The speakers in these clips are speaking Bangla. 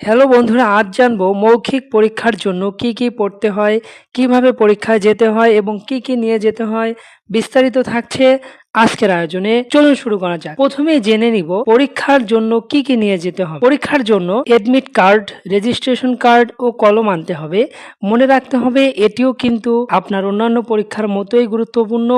হ্যালো বন্ধুরা, আজ জানব মৌখিক পরীক্ষার জন্য কি কি পড়তে হয়, কীভাবে পরীক্ষায় যেতে হয় এবং কি কি নিয়ে যেতে হয়। বিস্তারিত থাকছে আজকের আয়োজনে। চলুন শুরু করা যাক। প্রথমে জেনে নিব পরীক্ষার জন্য কি কি নিয়ে যেতে হবে। পরীক্ষার জন্য এডমিট কার্ড রেজিস্ট্রেশন কার্ড ও কলম আনতে হবে। মনে রাখতে হবে, এটিও কিন্তু আপনার অন্যান্য পরীক্ষার মতোই গুরুত্বপূর্ণ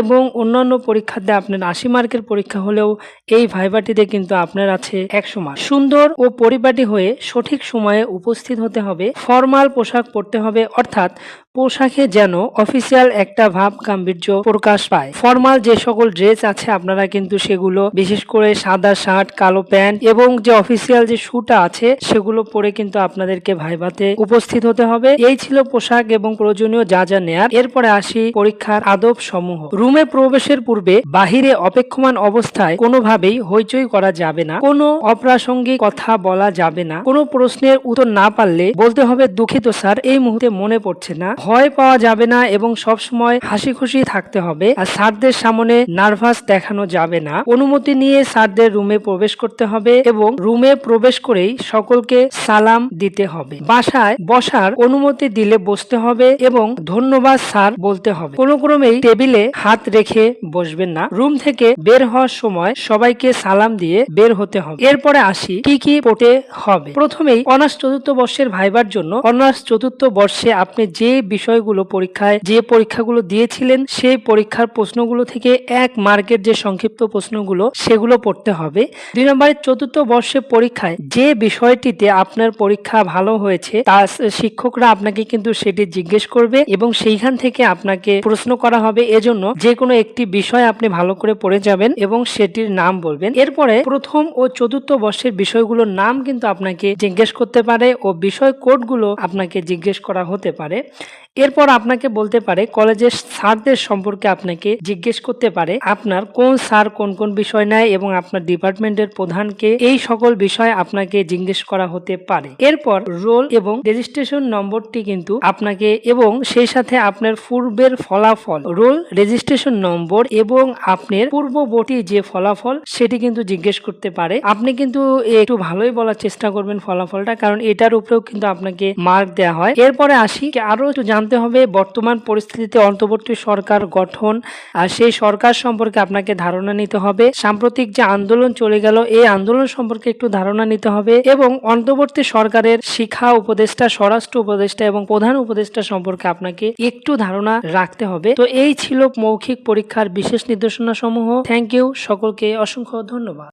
এবং অন্যান্য পরীক্ষাতে আপনার আশি মার্কের পরীক্ষা হলেও এই ভাইবাটিতে কিন্তু আপনার আছে একশো মার্ক। সুন্দর ও পরিপাটি হয়ে সঠিক সময়ে উপস্থিত হতে হবে। ফর্মাল পোশাক পরতে হবে, অর্থাৎ পোশাকে যেন অফিসিয়াল একটা ভাব গাম্ভীর্য প্রকাশ পায়। ফর্মাল যে সকল ড্রেস আছে, আপনারা কিন্তু সেগুলো বিশেষ করে সাদা শার্ট, কালো প্যান্ট এবং যে অফিসিয়াল যে শুটা আছে, সেগুলো পরে কিন্তু আপনাদেরকে ভাইভাতে উপস্থিত হতে হবে। এই ছিল পোশাক এবং প্রয়োজনীয় যা যা নেয়ার। এরপরে আসি পরীক্ষার আদব সমূহ। রুমে প্রবেশের পূর্বে বাহিরে অপেক্ষমান অবস্থায় কোনোভাবেই হইচই করা যাবে না। কোনো অপ্রাসঙ্গিক কথা বলা যাবে না। কোনো প্রশ্নের উত্তর না পারলে বলতে হবে, দুঃখিত স্যার, এই মুহূর্তে মনে পড়ছে না। ভয় পাওয়া যাবে না এবং সব সময় হাসি খুশি থাকতে হবে। আর স্যারদের সামনে নার্ভাস দেখানো যাবে না। অনুমতি নিয়ে স্যারদের রুমে প্রবেশ করতে হবে এবং রুমে প্রবেশ করেই সকলকে সালাম দিতে হবে। বাসায় বসার অনুমতি দিলে বসতে হবে এবং ধন্যবাদ স্যার বলতে হবে। কোনো ক্রমেই টেবিলে হাত রেখে বসবেন না। রুম থেকে বের হওয়ার সময় সবাইকে সালাম দিয়ে বের হতে হবে। এরপরে আসি কি কি পড়তে হবে। প্রথমেই অনার্স চতুর্থ বর্ষের ভাইবার জন্য অনার্স চতুর্থ বর্ষে আপনি যে বিষয়গুলো পরীক্ষায় যে পরীক্ষাগুলো দিয়েছিলেন, সেই পরীক্ষার প্রশ্নগুলো থেকে এক মার্কের যে সংক্ষিপ্ত প্রশ্নগুলো, সেগুলো পড়তে হবে। দুই নম্বরের চতুর্থ বর্ষে পরীক্ষায় যে বিষয়টিতে আপনার পরীক্ষা ভালো হয়েছে, তা শিক্ষকরা আপনাকে কিন্তু সেটি জিজ্ঞেস করবে এবং সেইখান থেকে আপনাকে প্রশ্ন করা হবে। এজন্য যে কোনো একটি বিষয় আপনি ভালো করে পড়ে যাবেন এবং সেটির নাম বলবেন। এরপরে প্রথম ও চতুর্থ বর্ষের বিষয়গুলোর নাম কিন্তু আপনাকে জিজ্ঞেস করতে পারে ও বিষয় কোডগুলো আপনাকে জিজ্ঞেস করা হতে পারে। এরপর আপনাকে বলতে পারে, কলেজের স্যারদের সম্পর্কে আপনাকে জিজ্ঞেস করতে পারে, আপনার কোন স্যার কোন কোন বিষয় নেয় এবং আপনার ডিপার্টমেন্টের প্রধানকে এই সকল বিষয় আপনাকে জিজ্ঞেস করা হতে পারে। এরপর রোল এবং রেজিস্ট্রেশন নম্বরটি কিন্তু আপনাকে এবং সেই সাথে আপনার পূর্বের ফলাফল, রোল, রেজিস্ট্রেশন নম্বর এবং আপনার পূর্ববর্তী যে ফলাফল সেটি কিন্তু জিজ্ঞেস করতে পারে। আপনি কিন্তু একটু ভালোই বলার চেষ্টা করবেন ফলাফলটা, কারণ এটার উপরেও কিন্তু আপনাকে মার্ক দেওয়া হয়। এরপরে আসি আরও একটু জানতে হবে, বর্তমান পরিস্থিতিতে অন্তর্বর্তী সরকার গঠন, আর সেই সরকার সম্পর্কে আপনাকে ধারণা নিতে হবে। সাম্প্রতিক যে আন্দোলন চলে গেল, এই আন্দোলন সম্পর্কে একটু ধারণা নিতে হবে এবং অন্তর্বর্তী সরকারের শিক্ষা উপদেষ্টা, স্বরাষ্ট্র উপদেষ্টা এবং প্রধান উপদেষ্টা সম্পর্কে আপনাকে একটু ধারণা রাখতে হবে। তো এই ছিল মৌখিক পরীক্ষার বিশেষ নির্দেশনা সমূহ থ্যাংক ইউ সকলকে অসংখ্য ধন্যবাদ।